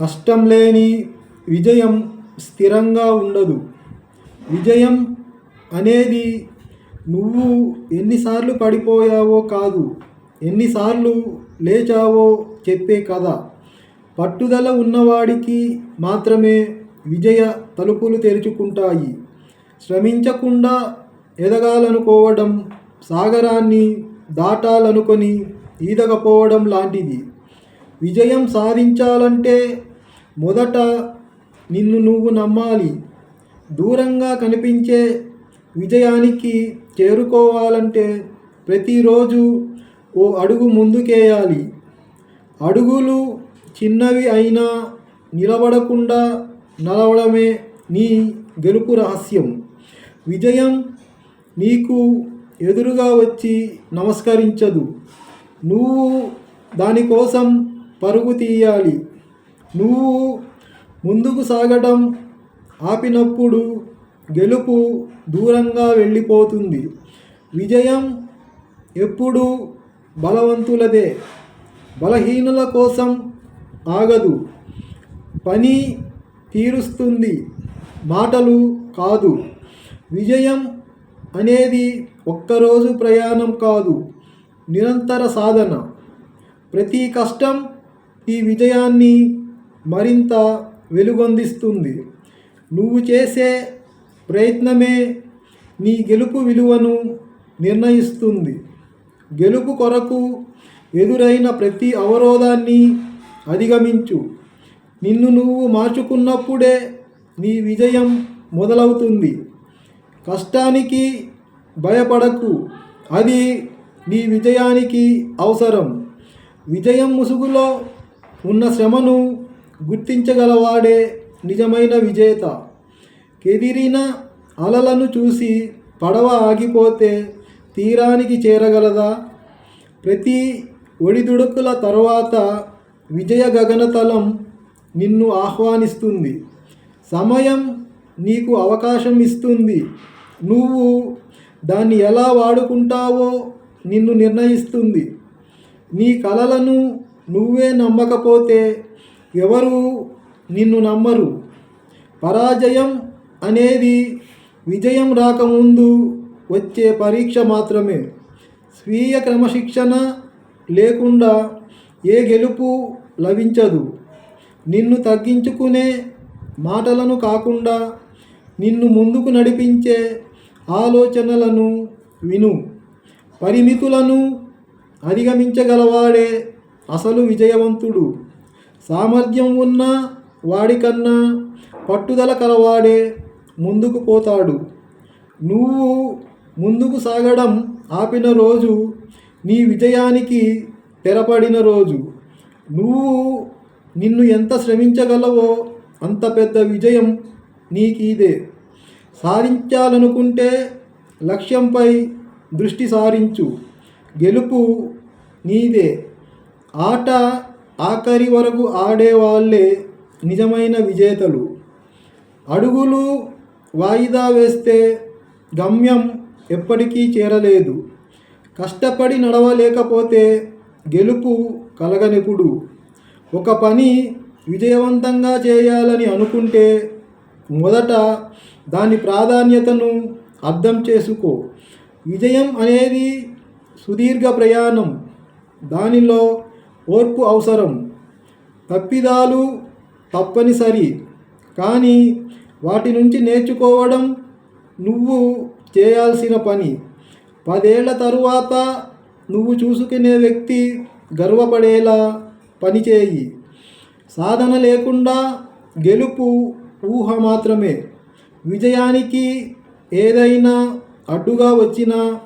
కష్టం లేని విజయం స్థిరంగా ఉండదు. విజయం అనేది నువ్వు ఎన్నిసార్లు పడిపోయావో కాదు ఎన్నిసార్లు లేచావో చెప్పే కథ. పట్టుదల ఉన్నవాడికి మాత్రమే విజయ తలుపులు తెరుచుకుంటాయి. శ్రమించకుండా ఎదగాలనుకోవడం సాగరాన్ని దాటాలనుకొని ఈదకపోవడం లాంటిది. విజయం సాధించాలంటే మొదట నిన్ను నువ్వు నమ్మాలి. దూరంగా కనిపించే విజయానికి చేరుకోవాలంటే ప్రతిరోజు ఓ అడుగు ముందుకేయాలి. అడుగులు చిన్నవి అయినా నిలబడకుండా నడవడమే నీ గెలుపు రహస్యం. విజయం నీకు ఎదురుగా వచ్చి నమస్కరించదు. నువ్వు దానికోసం పరుగు తీయాలి. నువ్వు ముందుకు సాగడం ఆపినప్పుడు గెలుపు దూరంగా వెళ్ళిపోతుంది. విజయం ఎప్పుడూ బలవంతులదే. బలహీనుల కోసం ఆగదు. పని తీరుస్తుంది. మాటలు కాదు. విజయం అనేది ఒక్కరోజు ప్రయాణం కాదు. నిరంతర సాధన. ప్రతి కష్టం ఈ విజయాన్ని మరింత వెలుగొందిస్తుంది. నువ్వు చేసే ప్రయత్నమే నీ గెలుపు విలువను నిర్ణయిస్తుంది. గెలుపు కొరకు ఎదురైన ప్రతి అవరోధాన్ని అధిగమించు. నిన్ను నువ్వు మార్చుకున్నప్పుడే నీ విజయం మొదలవుతుంది. కష్టానికి భయపడకు. అది నీ విజయానికి అవసరం. విజయం ముసుగులో ఉన్న శ్రమను గుర్తించగలవాడే నిజమైన విజేత. కెదిరిన అలలను చూసి పడవ ఆగిపోతే తీరానికి చేరగలదా? ప్రతి ఒడిదుడుకుల తర్వాత విజయ గగనతలం నిన్ను ఆహ్వానిస్తుంది. సమయం నీకు అవకాశం ఇస్తుంది. నువ్వు దాన్ని ఎలా వాడుకుంటావో నిన్ను నిర్ణయిస్తుంది. నీ కలలను నువ్వే నమ్మకపోతే ఎవరు నిన్ను నమ్మరు? పరాజయం అనేది విజయం రాకముందు వచ్చే పరీక్ష మాత్రమే. స్వీయ క్రమశిక్షణ లేకుండా ఏ గెలుపు లభించదు. నిన్ను తగ్గించుకునే మాటలను కాకుండా నిన్ను ముందుకు నడిపించే ఆలోచనలను విను. పరిమితులను అధిగమించగలవాడే అసలు విజయవంతుడు. సామర్థ్యం ఉన్న వాడికన్నా పట్టుదల కలవాడే ముందుకు పోతాడు. నువ్వు ముందుకు సాగడం ఆపిన రోజు నీ విజయానికి తెరపడిన రోజు. నువ్వు నిన్ను ఎంత శ్రమించగలవో అంత పెద్ద విజయం నీకీదే. సాధించాలనుకుంటే లక్ష్యంపై దృష్టి సారించు. గెలుపు నీదే. ఆట ఆఖరి వరకు ఆడేవాళ్ళే నిజమైన విజేతలు. అడుగులు వాయిదా వేస్తే గమ్యం ఎప్పటికీ చేరలేదు. కష్టపడి నడవలేకపోతే గెలుపు కలగనిపుడు ఒక పని విజయవంతంగా చేయాలని అనుకుంటే మొదట దాని ప్రాధాన్యతను అర్థం చేసుకో. విజయం అనేది సుదీర్ఘ ప్రయాణం. దానిలో ఓర్పు అవసరం. తప్పిదాలు తప్పనిసరి. కానీ వాటి నుంచి నేర్చుకోవడం నువ్వు చేయాల్సిన పని. పదేళ్ళ తరువాత నువ్వు చూసుకునే వ్యక్తి గర్వపడేలా పనిచేయి సాధన లేకుండా గెలుపు ఊహ మాత్రమే. విజయానికి ఏదైనా అడ్డుగా వచ్చినా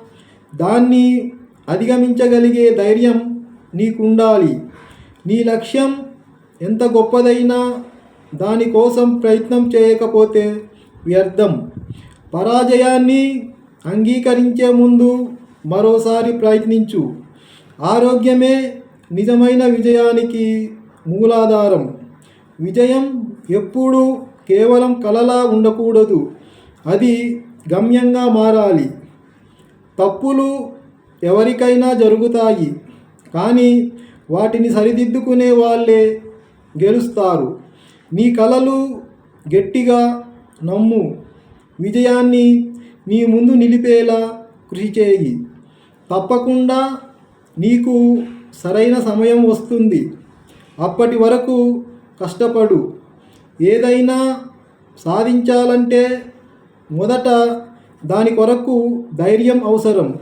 దాన్ని అధిగమించగలిగే ధైర్యం నీకుండాలి. నీ లక్ష్యం ఎంత గొప్పదైనా దానికోసం ప్రయత్నం చేయకపోతే వ్యర్థం. పరాజయాన్ని అంగీకరించే ముందు మరోసారి ప్రయత్నించు. ఆరోగ్యమే నిజమైన విజయానికి మూలాధారం. విజయం ఎప్పుడూ కేవలం కలలా ఉండకూడదు. అది గమ్యంగా మారాలి. తప్పులు ఎవరికైనా జరుగుతాయి. కానీ వాటిని సరిదిద్దుకునే వాళ్ళే గెలుస్తారు. నీ కలలు గట్టిగా నమ్ము. విజయాన్ని నీ ముందు నిలిపేలా కృషి చేయి. తప్పకుండా నీకు సరైన సమయం వస్తుంది. అప్పటి వరకు కష్టపడు. ఏదైనా సాధించాలంటే మొదట దాని కొరకు ధైర్యం అవసరం.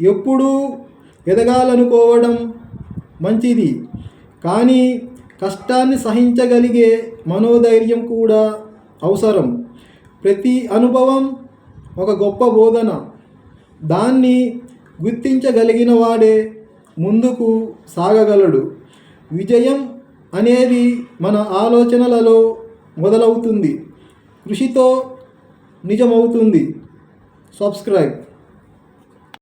ఎప్పుడూ ఎదగాలనుకోవడం మంచిది. కానీ కష్టాన్ని సహించగలిగే మనోధైర్యం కూడా అవసరం. ప్రతి అనుభవం ఒక గొప్ప బోధన. దాన్ని గుర్తించగలిగిన వాడే ముందుకు సాగగలడు. విజయం అనేది మన ఆలోచనలలో మొదలవుతుంది. కృషితో నిజమవుతుంది. సబ్స్క్రైబ్.